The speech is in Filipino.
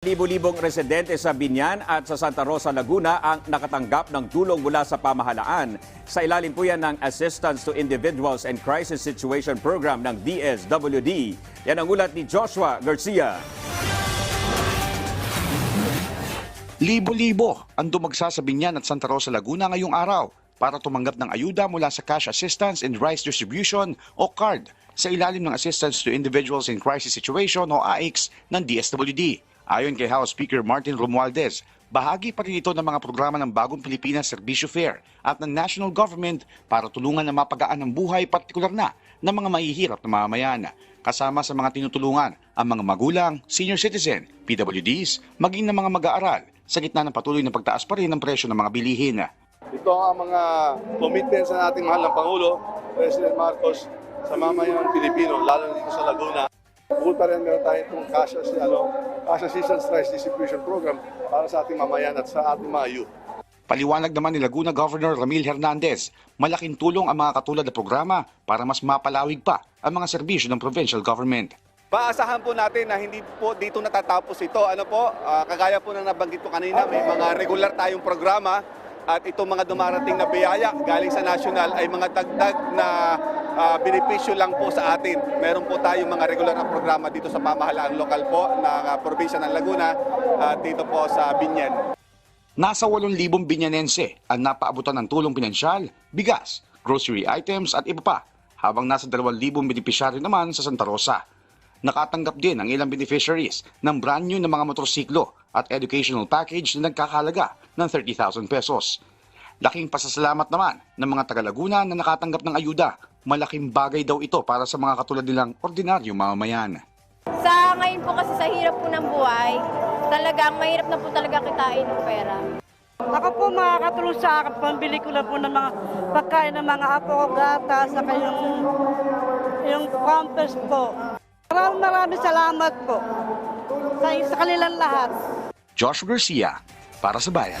Libo-libong residente sa Binyan at sa Santa Rosa, Laguna ang nakatanggap ng tulong mula sa pamahalaan. Sa ilalim po yan ng Assistance to Individuals and Crisis Situation Program ng DSWD. Yan ang ulat ni Joshua Garcia. Libo-libo ang dumagsa sa Binyan at Santa Rosa, Laguna ngayong araw para tumanggap ng ayuda mula sa Cash Assistance and Rice Distribution o CARD sa ilalim ng Assistance to Individuals in Crisis Situation o AICS ng DSWD. Ayon kay House Speaker Martin Romualdez, bahagi pa rin ito ng mga programa ng Bagong Pilipinas Servisyo Fair at ng national government para tulungan na mapagaan ang buhay partikular na ng mga mahihirap na mamamayan. Kasama sa mga tinutulungan ang mga magulang, senior citizen, PWDs, maging ng mga mag-aaral sa gitna ng patuloy na pagtaas pa rin ng presyo ng mga bilihin. Ito ang mga commitments na ating mahal na Pangulo, President Marcos, sa mamayan ng Pilipino, lalo na dito sa Laguna. Bukod pa rin meron tayo itong cash, as- ano, cash assistance rice distribution program para sa ating mamayan at sa ating mga youth. Paliwanag naman ni Laguna Governor Ramil Hernandez, malaking tulong ang mga katulad na programa para mas mapalawig pa ang mga serbisyo ng provincial government. Maasahan po natin na hindi po dito natatapos ito. Ano po, ah, kagaya po ng nabanggit ko kanina, may mga regular tayong programa at itong mga dumarating na biyaya galing sa national ay mga dagdag na ah, benepisyo lang po sa atin. Meron po tayong mga regular na programa dito sa pamahalaang lokal po ng ah, probinsya ng Laguna at dito po sa Binyan. Nasa 8,000 binyanense ang napaabutan ng tulong pinansyal, bigas, grocery items at iba pa, habang nasa 2,000 benepisyaryo naman sa Santa Rosa. Nakatanggap din ang ilang beneficiaries ng brand new na mga motorsiklo at educational package na nagkakalaga ng 30,000 pesos. Laking pasasalamat naman ng mga taga-Laguna na nakatanggap ng ayuda. Malaking bagay daw ito para sa mga katulad nilang ordinaryong mamamayan. Sa ngayon po kasi sa hirap po ng buhay, talagang mahirap na po talaga kitain ng pera. Ako po makakatulong sa akin, pambili ko na po ng mga pagkain ng mga apo ko gata, saka yung, yung pampers po. Maraming maraming salamat po sa, sa kanilang lahat. Josh Garcia para sa Bayan.